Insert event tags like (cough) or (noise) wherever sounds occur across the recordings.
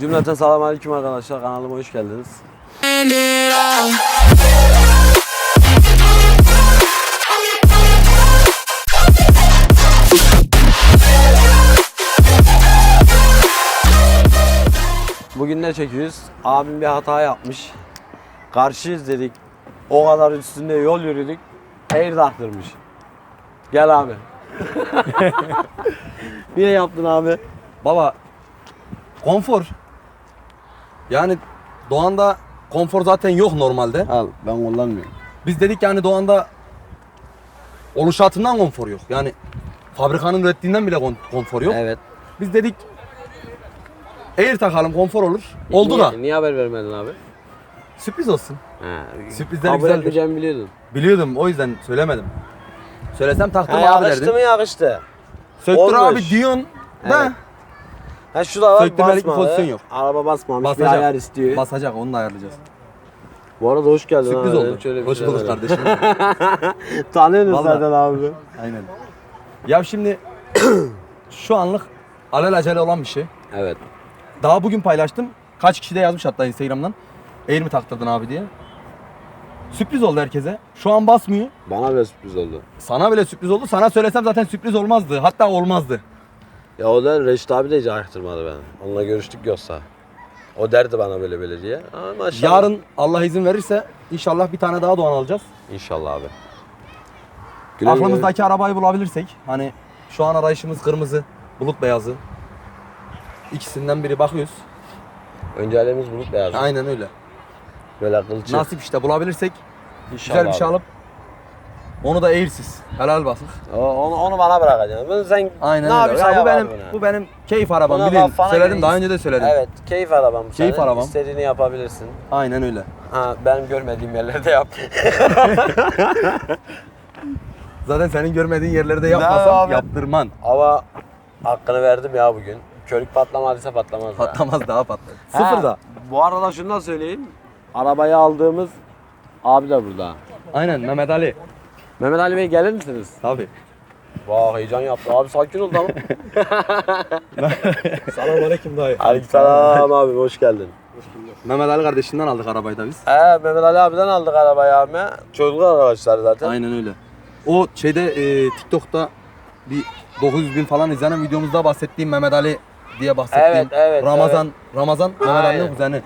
Cümleten selam aleyküm arkadaşlar. Kanalıma hoş geldiniz. Bugün ne çekiyoruz? Abim bir hata yapmış. Karşıyız dedik. O kadar üstünde yol yürüdük. Air taktırmış. Gel abi. (laughs) Niye yaptın abi? Baba konfor. Yani Doğan'da konfor zaten yok normalde. Al ben kullanmıyorum. Biz dedik yani Doğan'da oluşatından konfor yok. Yani fabrikanın ürettiğinden bile kon- konfor yok. Evet. Biz dedik Air takalım konfor olur. Oldu niye, da. Niye haber vermedin abi? Sürpriz olsun. Ha, Sürprizler kabul güzeldir. etmeyeceğimi biliyordun. Biliyordum o yüzden söylemedim. Söylesem taktım Ha, abi yakıştı derdim. mı yakıştı. Söktür Olmuş. abi diyorsun da Evet. Ha şu da var Söktürmelik bir basmadı. pozisyon yok. Araba basmamış Basacak. bir ayar istiyor. basacak onu da ayarlayacağız. Bu arada hoş geldin Sürpriz ha, oldu. Şöyle bir Hoş şey bulduk kardeşim. (laughs) Tanıyorsun Vallahi. zaten abi. Aynen. Ya şimdi (clears throat) şu anlık alelacele olan bir şey. Evet. Daha bugün paylaştım. Kaç kişi de yazmış hatta Instagram'dan. Air mi taktırdın abi diye. Sürpriz oldu herkese. Şu an basmıyor. Bana bile sürpriz oldu. Sana bile sürpriz oldu. Sana söylesem zaten sürpriz olmazdı. Hatta olmazdı. Ya o da Reşit abi de hiç araştırmadı beni. Onunla görüştük yoksa. O derdi bana böyle böyle diye. Ama maşallah. Yarın Allah izin verirse inşallah bir tane daha Doğan alacağız. İnşallah abi. Güle. Aklımızdaki arabayı bulabilirsek. Hani şu an arayışımız kırmızı, bulut beyazı. İkisinden biri bakıyoruz. Önceliğimiz bulut beyaz. Aynen öyle. Böyle kılçık. Nasip işte bulabilirsek İnşallah güzel bir şey abi. alıp onu da Air'siz. Helal basık. O- Onu, onu bana bırakacaksın. Bunu sen Aynen ne öyle. yapıyorsan Ya bu yap benim abi buna. bu benim keyif arabam Buna bilin. Söyledim göre daha is- önce de söyledim. Evet, keyif arabam bu Keyif senin. arabam. İstediğini yapabilirsin. Aynen öyle. Ha, benim görmediğim yerlerde yap. (laughs) Zaten senin görmediğin yerlerde yapmasam abi? yaptırman. Ama hakkını verdim ya bugün. Körük patlamadıysa patlamaz. Patlamaz daha patlar. Ha, Sıfır da. Bu arada şunu da söyleyeyim. Arabayı aldığımız abi de burada. Aynen Mehmet Ali. Mehmet Ali Bey gelir misiniz? Tabii. Vay heyecan yaptı. Abi sakin ol tamam. (laughs) Selamünaleyküm dayı. Aleykümselam abi hoş geldin. Mehmet Ali kardeşinden aldık arabayı da biz. He Mehmet Ali abiden aldık arabayı abi. Çocuk arkadaşlar zaten. Aynen öyle. O şeyde e, TikTok'ta bir 900 bin falan izlenen videomuzda bahsettiğim Mehmet Ali diye bahsettiğim Evet, evet, Ramazan Ramazan Mehmet Ali'nin Aynen. kuzeni.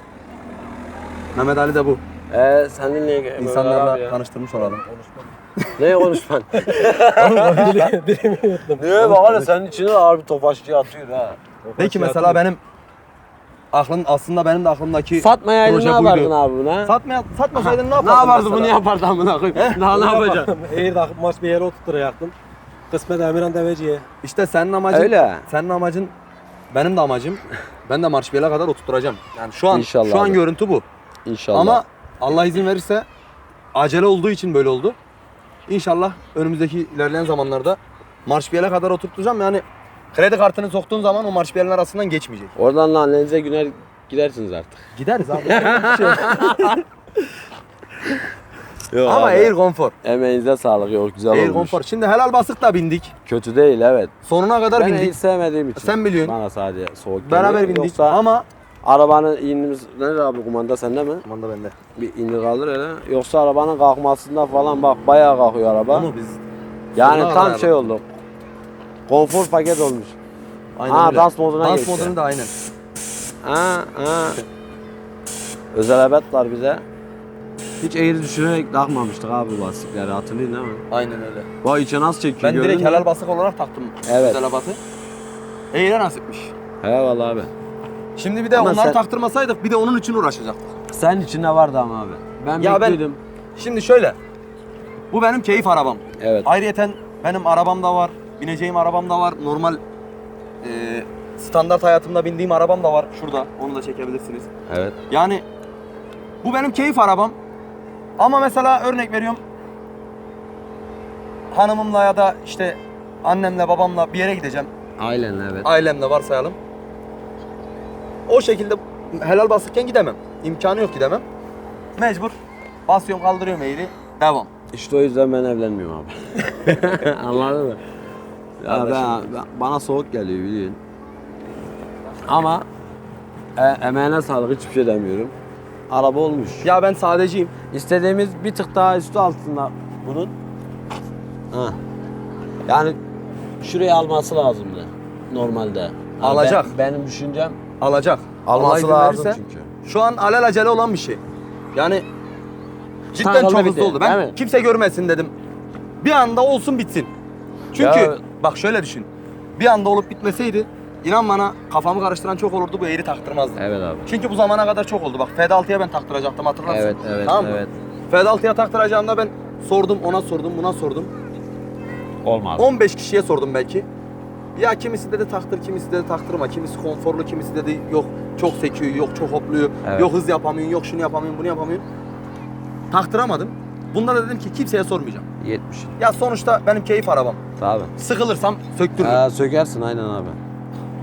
Mehmet Ali de bu. Ee, sen dinle. Mehmet Ali abi İnsanlarla ya. tanıştırmış olalım. Neye konuşman? Dilimi (laughs) yuttum. Niye bak hele (laughs) senin içine abi tofaşçı atıyor ha. Peki mesela benim aklım aslında benim de aklımdaki Satmayaydın proje ne buydu. yapardın abi buna? Satmaya, satmasaydın ne ne yapardın? yapardın mesela? bunu yapardın amına koyayım? Daha ne yapacaksın? Eğer takıp maç bir yere oturtturacaktım. Kısmet Emirhan Deveci'ye. İşte senin amacın Öyle. Senin amacın benim de amacım. Ben de Marşbiyel'e kadar oturtturacağım. Yani şu an İnşallah şu an abi. görüntü bu. İnşallah. Ama Allah izin verirse acele olduğu için böyle oldu. İnşallah önümüzdeki ilerleyen zamanlarda Marşbiyel'e kadar oturtacağım. Yani kredi kartını soktuğun zaman o Marşbiyel'in arasından geçmeyecek. Oradan lan Lenz'e güner gidersiniz artık. Gideriz abi. (laughs) Yok Ama abi. Air konfor. Emeğinize sağlık yok güzel Air olmuş. konfor. Şimdi helal basık da bindik. Kötü değil evet. Sonuna kadar Ben bindik. hiç sevmediğim için. Sen biliyorsun. Bana sadece soğuk Beraber geliyor. bindik Yoksa ama arabanın inimiz nerede abi kumanda sende mi? Aman da bende. Bir indir kaldır hele. Yoksa arabanın kalkmasında falan bak bayağı kalkıyor araba. Ama biz yani tam şey oldu. Konfor paket olmuş. aynen Ha, öyle. dans moduna Dans geçti. modunu da aynen. Ha ha. Özel evet var bize. Hiç eğri düşünerek takmamıştık abi bu lastikleri hatırlayın değil mi? Aynen öyle. Vay içe nasıl çekiyor Ben direkt mü? helal basık olarak taktım. Evet. Güzel batı. Eğre nasipmiş. Eyvallah abi. Şimdi bir de Ama onları sen- taktırmasaydık bir de onun için uğraşacaktık. Senin içinde vardı ama abi. Ben Ya ben- bekliyordum. Şimdi şöyle. Bu benim keyif arabam. Evet. Ayrıyeten benim arabam da var. Bineceğim arabam da var. Normal e, standart hayatımda bindiğim arabam da var. Şurada. Onu da çekebilirsiniz. Evet. Yani bu benim keyif arabam. Ama mesela örnek veriyorum. Hanımımla ya da işte annemle babamla bir yere gideceğim. Ailenle evet. ailemle varsayalım. O şekilde helal basıkken gidemem. İmkanı yok gidemem. Mecbur basıyorum kaldırıyorum eğri devam. İşte o yüzden ben evlenmiyorum abi. (laughs) Anladın mı? Ya ben, ben- bana soğuk geliyor biliyorsun. Ama E, emeğine sağlık hiçbir şey demiyorum. Araba olmuş. Ya ben sadeciyim. İstediğimiz bir tık daha üstü altında bunun. Ha. Yani şuraya alması lazımdı normalde. Alacak. ben- benim düşüncem Alacak. Allah alması izin lazım verirse, çünkü. Şu an alelacele olan bir şey. Yani cidden Takıldı çok hızlı oldu. Ben mi? kimse görmesin dedim. Bir anda olsun bitsin. Çünkü Ya- bak şöyle düşün. Bir anda olup bitmeseydi inan bana kafamı karıştıran çok olurdu bu eğri taktırmazdım. Evet abi. Çünkü bu zamana kadar çok oldu. Bak Fed 6'ya ben taktıracaktım hatırlarsın. Evet evet Tamam mı? evet. Fed 6'ya taktıracağımda ben sordum ona sordum buna sordum. Olmaz. 15 kişiye sordum belki. Ya kimisi dedi taktır, kimisi dedi taktırma, kimisi konforlu, kimisi dedi yok çok sekiyor, yok çok hopluyor, Evet. yok hız yapamıyorsun, yok şunu yapamıyorsun, bunu yapamıyorsun. Taktıramadım. Bunda da dedim ki kimseye sormayacağım. 70. Ya sonuçta benim keyif arabam. Tabii. Sıkılırsam söktürürüm. Ha, sökersin aynen abi.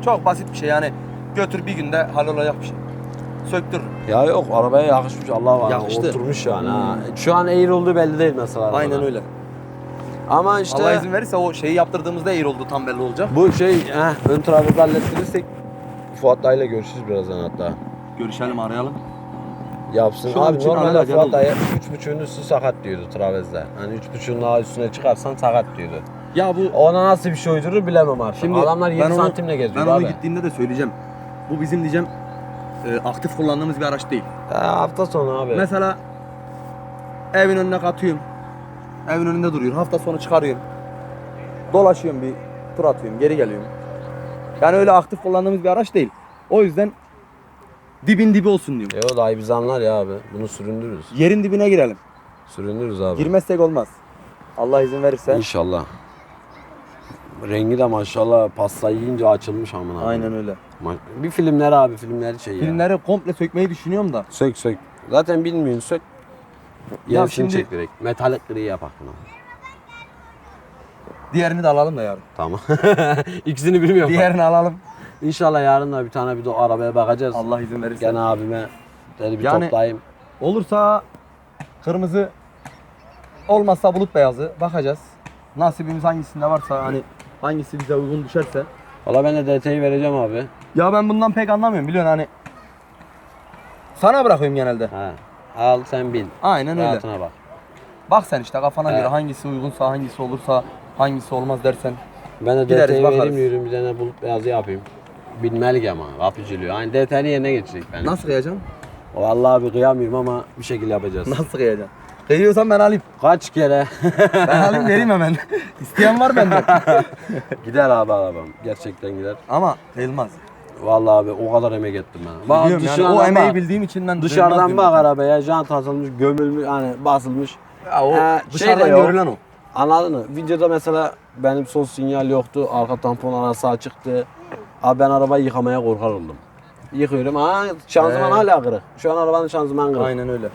Çok basit bir şey yani. Götür bir günde hallolacak bir şey. Söktürürüm. Ya yok arabaya yakışmış Allah var. Yakıştı. Oturmuş yani ha. Şu an eğri olduğu belli değil mesela. Aynen öyle. Ama işte Allah izin verirse o şeyi yaptırdığımızda eğri oldu tam belli olacak. bu şey heh, ön tarafı hallettirirsek Fuat dayıyla görüşürüz birazdan hatta. Görüşelim arayalım. Yapsın. Şu an Abi için normalde alelacele Fuat oldu. dayı 3.5'ün üstü sakat diyordu travezde. Hani 3.5'ün daha üstüne çıkarsan sakat diyordu. Ya bu Ona nasıl bir şey uydurur bilemem artık. Şimdi Adamlar 7 ben onu- santimle geziyor ben onu abi. gittiğimde de söyleyeceğim. Bu bizim diyeceğim e, aktif kullandığımız bir araç değil. Ya hafta sonu abi. Mesela evin önüne katıyorum. Evin önünde duruyor. Hafta sonu çıkarıyorum. Dolaşıyorum bir tur atıyorum. Geri geliyorum. Yani öyle aktif kullandığımız bir araç değil. O yüzden dibin dibi olsun diyorum. Yo dayı biz anlar ya abi. Bunu süründürürüz. Yerin dibine girelim. Süründürürüz abi. Girmezsek olmaz. Allah izin verirse. İnşallah. Rengi de maşallah pasta yiyince açılmış amına. Aynen öyle. Ma- Bir filmler abi filmleri şey ya. Filmleri komple sökmeyi düşünüyorum da. Sök sök. Zaten bilmiyorsun sök. Ya Yenisini şimdi- çek direkt. Metalik gri yapak bunu. Diğerini de alalım da yarın. Tamam. (laughs) İkisini bilmiyorum. Diğerini alalım. İnşallah yarın da bir tane bir de o arabaya bakacağız. Allah izin verirse. Gene abime dedi bir Yani- toplayayım. Olursa kırmızı olmazsa bulut beyazı bakacağız. Nasibimiz hangisinde varsa hani hangisi bize uygun düşerse. Valla ben de DT'yi vereceğim abi. Ya ben bundan pek anlamıyorum biliyorsun hani. Sana bırakıyorum genelde. Ha. Al sen bin. Aynen öyle. Rahatına bak. Bak sen işte kafana Evet. göre hangisi uygunsa hangisi olursa hangisi olmaz dersen. Ben de Gideriz, DT'yi bakarız. vereyim yürüyün bir tane bulut beyazı yapayım. Bilmelik ama kapıcılıyor. Aynı DT'nin yerine geçecek ben. Nasıl kıyacaksın? Vallahi abi kıyamıyorum ama bir şekilde yapacağız. Nasıl kıyacaksın? Kıyıyorsan ben alayım. Kaç kere (laughs) Ben alayım vereyim hemen. İsteyen var benden. (laughs) gider abi arabam. Gerçekten gider. Ama kıyılmaz. Vallahi abi o kadar emek ettim ben. Bak, Biliyorum yani dışarıdan o emeği bildiğim için ben Dışarıdan bak diyorum. arabaya jant atılmış, gömülmüş, hani basılmış. Ya o Ee, dışarıdan şey de yok. görülen o. Anladın mı? Videoda mesela benim sol sinyal yoktu, arka tampon arası açıktı. Abi ben arabayı yıkamaya korkar oldum. Yıkıyorum, aa şanzıman Ee. hala kırık. Şu an arabanın şanzıman kırık. Aynen öyle.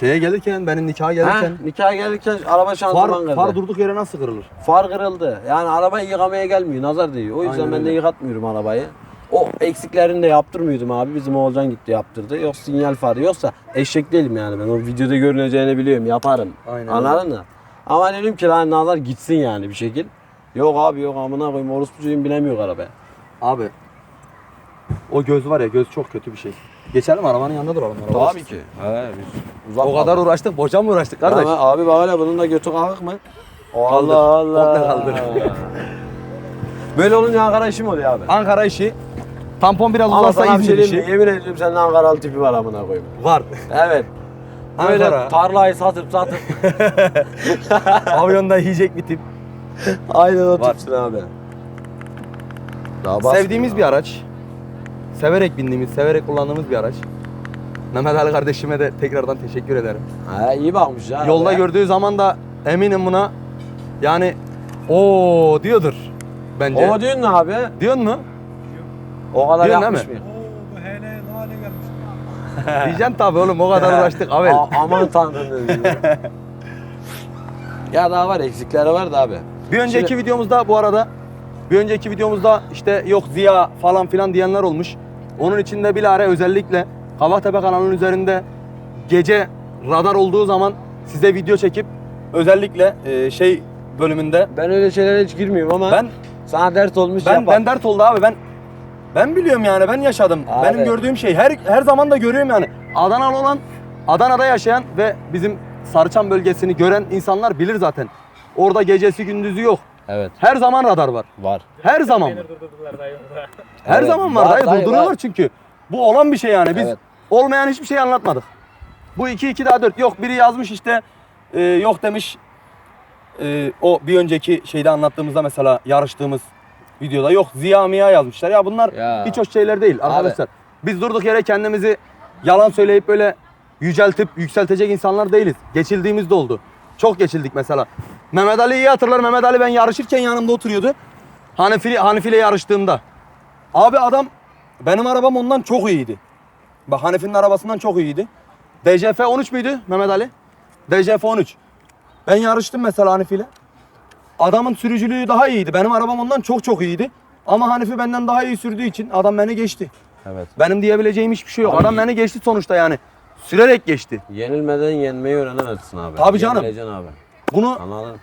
Şeye gelirken benim nikaha Ha, gelirken nikaha gelirken araba şanzıman far, kırdı. far durduk yere nasıl kırılır? Far kırıldı. Yani arabayı yıkamaya gelmiyor, nazar değiyor. O yüzden Aynen ben de öyle. yıkatmıyorum arabayı. O eksiklerini de yaptırmıyordum abi. Bizim oğulcan gitti yaptırdı. Yok sinyal farı yoksa eşek değilim yani ben. O videoda görüneceğini biliyorum, yaparım. Aynen Anladın mı? Ama dedim ki lan nazar gitsin yani bir şekil. Yok abi yok amına koyayım orospucuyum binemiyor arabaya. Abi o göz var ya göz çok kötü bir şey. Geçelim arabanın yanında duralım. Araba Tabii ki. He biz uzak O kadar uğraştık boşa mı uğraştık Kardeş. kardeş? abi bak hele bunun da götü kalkık mı? Kaldır. Allah Allah. Komple kaldır. (laughs) Böyle olunca Ankara işim oluyor abi. Ankara işi tampon biraz Ama uzarsa sana bir İzmir şey işi. diyeyim mi? Yemin ediyorum senin Ankaralı tipi var amına koyayım. Var. Evet. (laughs) Böyle Ankara. tarlayı satıp satıp (laughs) Pavyonda yiyecek bir tip. aynen o Var. tipsin abi. Daha Sevdiğimiz bir araç. Severek bindiğimiz, severek kullandığımız bir araç. Mehmet Ali kardeşime de tekrardan teşekkür ederim. Ha, iyi bakmış ya. Yolda arabaya. gördüğü zaman da eminim buna yani o diyordur bence. O diyorsun abi? Diyor mu? O kadar Diyorsun yapmış mı? Oo hele ne hale gelmiş. (laughs) (laughs) Diyeceksin tabii oğlum o kadar uğraştık Avel. A- aman tanrım dedim. ya. (laughs) ya daha var eksikleri var da abi. Bir önceki Şimdi- videomuzda bu arada bir önceki videomuzda işte yok Ziya falan filan diyenler olmuş. Onun için de bilare özellikle Kavaktepe kanalının üzerinde gece radar olduğu zaman size video çekip özellikle e, şey bölümünde Ben öyle şeylere hiç girmiyorum ama ben sana dert olmuş ben yapar. ben dert oldu abi ben Ben biliyorum yani ben yaşadım. Abi. Benim gördüğüm şey her her zaman da görüyorum yani. Adanalı olan Adana'da yaşayan ve bizim Sarıçam bölgesini gören insanlar bilir zaten. Orada gecesi gündüzü yok. Evet Her zaman radar var. var. Her zaman var. Her Evet, zaman var, var dayı dayı, durduruyorlar var. çünkü. Bu olan bir şey yani. Biz Evet. olmayan hiçbir şey anlatmadık. Bu 2 2 daha 4. Yok biri yazmış işte e, yok demiş. E, o bir önceki şeyde anlattığımızda mesela yarıştığımız videoda yok Ziya Miya yazmışlar. Ya bunlar Ya. hiç hoş şeyler değil arkadaşlar. Biz durduk yere kendimizi yalan söyleyip böyle yüceltip yükseltecek insanlar değiliz. Geçildiğimiz de oldu. Çok geçildik mesela. Mehmet Ali iyi hatırlar. Mehmet Ali ben yarışırken yanımda oturuyordu. Hanifi, Hanifi ile yarıştığımda. Abi adam benim arabam ondan çok iyiydi. Bak Hanifi'nin arabasından çok iyiydi. DCF 13 müydü Mehmet Ali? DCF 13. Ben yarıştım mesela Hanifi ile. Adamın sürücülüğü daha iyiydi. Benim arabam ondan çok çok iyiydi. Ama Hanifi benden daha iyi sürdüğü için adam beni geçti. Evet. Benim diyebileceğim hiçbir şey yok. Adam beni geçti sonuçta yani. Sürerek geçti. Yenilmeden yenmeyi öğrenemezsin abi. Tabii canım. Yenileceksin abi. Bunu Anladın?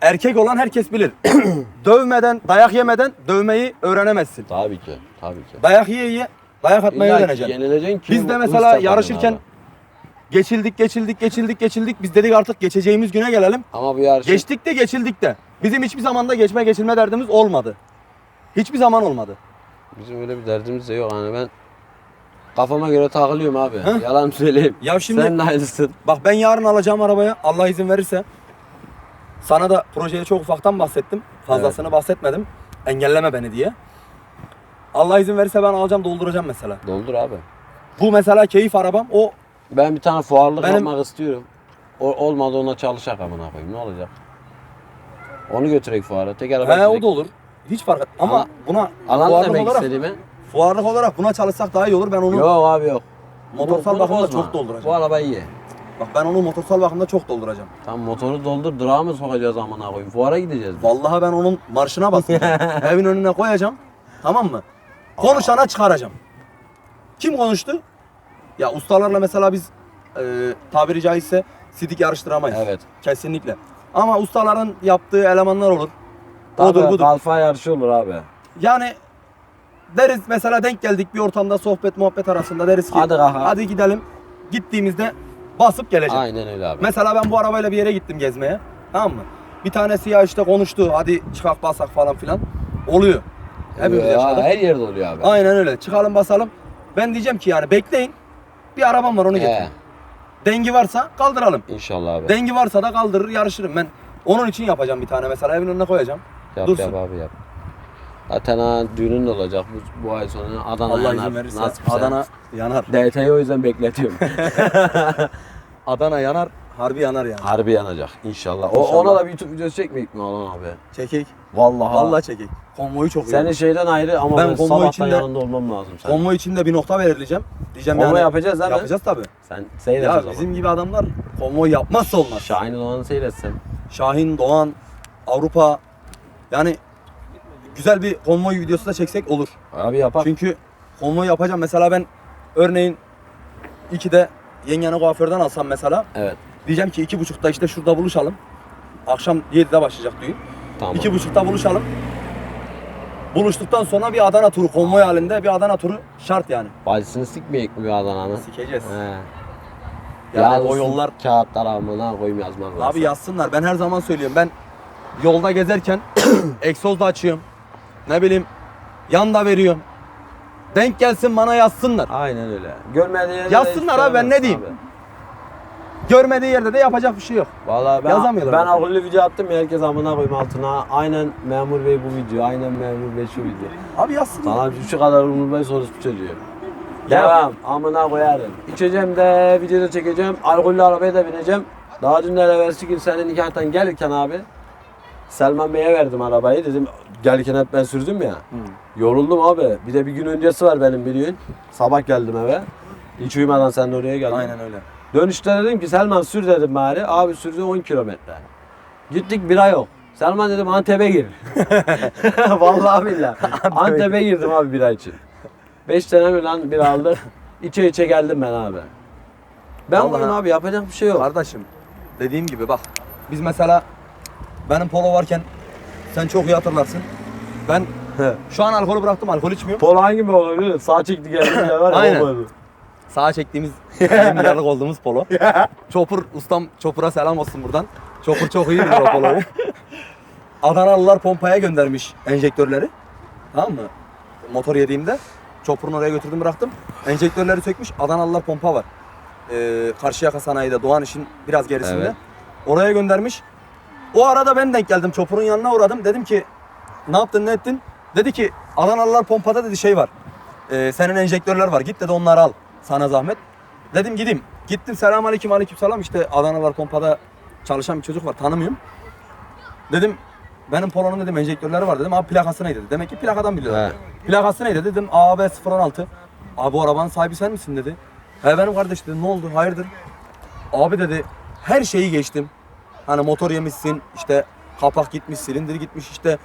erkek olan herkes bilir. (clears throat) Dövmeden, dayak yemeden dövmeyi öğrenemezsin. Tabii ki. Tabii ki. Dayak yiye yiye dayak atmayı İlla ki öğreneceksin. Yenileceksin ki. Biz de mesela yarışırken abi. geçildik, geçildik, geçildik, geçildik. Biz dedik artık geçeceğimiz güne gelelim. Ama bu yarışı Geçtik de geçildik de. Bizim hiçbir zamanda geçme geçilme derdimiz olmadı. Hiçbir zaman olmadı. bizim öyle bir derdimiz de yok. Hani ben kafama göre takılıyorum abi. Heh. Yalan söyleyeyim. Ya şimdi Sen de aynısın. bak ben yarın alacağım arabaya Allah izin verirse. Sana da projeye çok ufaktan bahsettim. Fazlasını bahsetmedim. Engelleme beni diye. Allah izin verirse ben alacağım dolduracağım mesela. Doldur abi. Bu mesela keyif arabam. O Ben bir tane fuarlık Benim- yapmak istiyorum. O, olmadı ona çalışacak amına koyayım. Ne olacak? Onu götürek fuara. Tek araba he, o da olur. Hiç fark et. Ama buna fuarlık demek olarak, istediğimi? Fuarlık olarak buna çalışsak daha iyi olur. Ben onu Yok abi yok. motorsal bakımda bozma. çok dolduracağım. Bu araba iyi. Bak ben onu motorsal bakımda çok dolduracağım. Tam motoru doldur, durağa mı sokacağız amına koyayım? Fuara gideceğiz. biz. Vallahi ben onun marşına basacağım. (laughs) Evin önüne koyacağım. Tamam mı? Konuşana çıkaracağım. Kim konuştu? Ya ustalarla mesela biz e, tabiri caizse sidik yarıştıramayız. Evet. Kesinlikle. Ama ustaların yaptığı elemanlar olur. Odur Tabii, budur. Alfa yarışı olur abi. Yani deriz mesela denk geldik bir ortamda sohbet muhabbet arasında deriz ki Hadi kaka. hadi gidelim. Gittiğimizde basıp geleceğim. Aynen öyle abi. Mesela ben bu arabayla bir yere gittim gezmeye. Tamam mı? Bir tanesi ya işte konuştu. Hadi çıkak basak falan filan. Oluyor. Hepimiz Ya, yaşadık. Her yerde oluyor abi. Aynen öyle. Çıkalım basalım. Ben diyeceğim ki yani bekleyin. Bir arabam var onu He, getirin. Dengi varsa kaldıralım. İnşallah abi. Dengi varsa da kaldırır yarışırım. Ben onun için yapacağım bir tane mesela evin önüne koyacağım. Yap dursun. yap abi yap. Zaten ha, düğünün de olacak bu, bu ay sonu. Adana Allah yanar. izin verirse Nasipse. Adana yanar. DT'yi o yüzden bekletiyorum. (laughs) Adana yanar. Harbi yanar yani. Harbi yanacak inşallah. O, İnşallah. ona da bir YouTube videosu çekmeyik mi oğlum abi? Çekik. Vallahi. Vallahi çekik. Konvoyu çok iyi. Seni şeyden ayrı ama Ben ben, konvoy sabahtan içinde- yanında olmam lazım sen. Konvoy için de bir nokta belirleyeceğim. Diyeceğim Konvoy yani. yapacağız mi? Yapacağız tabii. Sen seyret o Ya zaman. bizim gibi adamlar konvoy yapmazsa olmaz. Şahin Doğan'ı seyretsen. Şahin, Doğan, Avrupa yani güzel bir konvoy videosu da çeksek olur. Abi yapar. Çünkü konvoy yapacağım. Mesela ben örneğin 2'de yengeni kuaförden alsam mesela Evet. diyeceğim ki iki buçukta işte şurada buluşalım. Akşam 7'de başlayacak düğün. Tamam. İki buçukta buluşalım. Buluştuktan sonra bir Adana turu konvoy halinde bir Adana turu şart yani. Bacısını sikmeyek mi bir Adana'nın? Sikeceğiz. He. Yani Yazsın, o yollar Kağıtlar amına koyayım yazmam lazım. Abi yazsınlar. Ben her zaman söylüyorum. Ben yolda gezerken (clears throat) egzoz da açıyorum. Ne bileyim yan da veriyorum. Denk gelsin bana yazsınlar. Aynen öyle. Görmediği yerde Yazsınlar de abi, ben ne istemezsin diyeyim? Görmediği yerde de yapacak bir şey yok. Vallahi ben, Yazamıyorlar ben akıllı video attım ya herkes amına koyayım altına. Aynen memur bey bu video. Aynen memur bey şu video. Abi yazsınlar. Sana şu kadar umur bey sorusu çocuğu. Devam. Amına koyarım. İçeceğim de videoda çekeceğim. Alkollü arabaya da bineceğim. Daha dün evvelsi gün senin nikahtan gelirken abi. Selman Bey'e verdim arabayı. Dedim gelirken hep ben sürdüm ya. Yoruldum abi. Bir de bir gün öncesi var benim biliyorsun. Sabah geldim eve. Hiç uyumadan sen de oraya geldin. Aynen öyle. Dönüşte dedim ki Selman sür dedim bari. Abi sürdü 10 kilometre. Gittik bira yok. Selman dedim Antep'e gir. (laughs) Vallahi billahi. (laughs) Antep'e girdim abi bira için. 5 tane mi lan bira aldık. İçe içe geldim ben abi. Ben Vallahi- bunun abi yapacak bir şey yok. Kardeşim dediğim gibi bak biz mesela benim polo varken sen çok iyi hatırlarsın. Ben Şu an alkolü bıraktım. Alkol içmiyorum. Polo hangi mi oluyor? Sağ çekti geldi ya var ya. Aynen. o böyle. Sağa çektiğimiz 50 milyarlık olduğumuz polo. (laughs) Çopur ustam Çopur'a selam olsun buradan. Çopur çok iyi bilir o poloyu. Adanalılar pompaya göndermiş enjektörleri. Tamam mı? Motor yediğimde Çopur'un oraya götürdüm bıraktım. Enjektörleri sökmüş. Adanalılar pompa var. Ee, Karşıyaka sanayide Doğan işin biraz gerisinde. Evet. Oraya göndermiş. O arada ben denk geldim. Çopur'un yanına uğradım. Dedim ki ne yaptın ne ettin? Dedi ki Adanalılar pompada dedi şey var. Ee, senin enjektörler var. Git dedi onları al. Sana zahmet. Dedim gideyim. Gittim selam aleyküm aleyküm selam. İşte Adanalılar pompada çalışan bir çocuk var. Tanımıyorum. Dedim benim polonun dedim enjektörleri var dedim. Abi plakası neydi dedi. Demek ki plakadan biliyorlar. Plakası neydi dedim. AB 016. Abi bu arabanın sahibi sen misin dedi. He benim kardeş dedim. Ne oldu? Hayırdır? Abi dedi her şeyi geçtim. Hani motor yemişsin, işte kapak gitmiş, silindir gitmiş, işte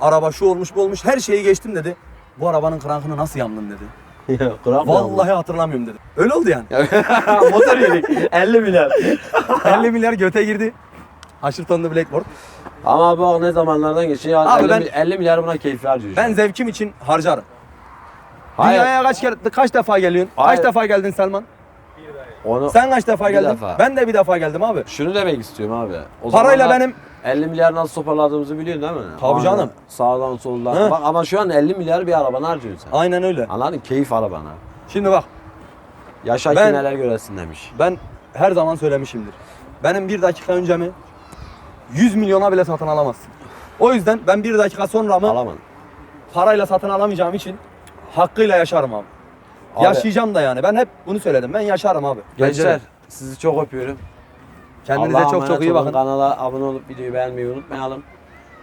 araba şu olmuş, bu olmuş, her şeyi geçtim dedi. Bu arabanın krankını nasıl yandın dedi. (laughs) Ya, mı Vallahi hatırlamıyorum dedi. Öyle oldu yani. (laughs) Motor yedik. 50 milyar. (laughs) 50 milyar göte girdi. Haşır tonlu blackboard. Ama bak ne zamanlardan geçiyor. Abi 50, ben- mi- 50 milyar buna keyfi harcıyor. Ben zevkim için harcarım. Hayır. Dünyaya kaç kere kaç defa geliyorsun? Hayır. Kaç defa geldin Selman? Onu, Sen kaç defa Bir geldin? defa. Ben de bir defa geldim abi. Şunu demek istiyorum abi. O Parayla zamanlar benim 50 milyar nasıl toparladığımızı biliyorsun değil mi? Tabii Aynen. canım. Sağdan soldan. Hı. Bak ama şu an 50 milyar bir arabana harcıyorsun sen. aynen öyle. Anladın? Keyif arabana. Şimdi bak Yaşa Ben- ki neler göresin demiş. ben her zaman söylemişimdir. Benim bir dakika öncemi 100 milyona bile satın alamazsın. O yüzden ben bir dakika sonra mı Alamadın. parayla satın alamayacağım için hakkıyla yaşarım abi. Abi- Yaşayacağım da yani. Ben hep bunu söyledim. Ben yaşarım abi. Gençler sizi çok öpüyorum. Kendinize Allah'a çok çok emanet iyi olun. bakın. Kanala abone olup videoyu beğenmeyi unutmayalım.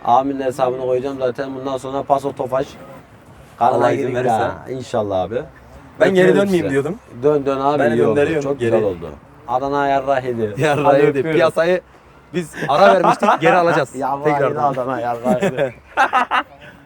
Abimin hesabını koyacağım zaten. Bundan sonra Paso Tofaş. Kanala Allah izin verirse. ha. İnşallah abi. Ben geri Öpüyorum dönmeyeyim sizi. diyordum. Dön dön abi Beni iyi oldu. gönderiyorsun Çok geri. güzel oldu. Adana yarrah (laughs) yedi. Hadi öpüyorum. Piyasayı biz ara vermiştik geri (laughs) alacağız. Yedi Tekrardan. Adana yarrah yedi. (laughs)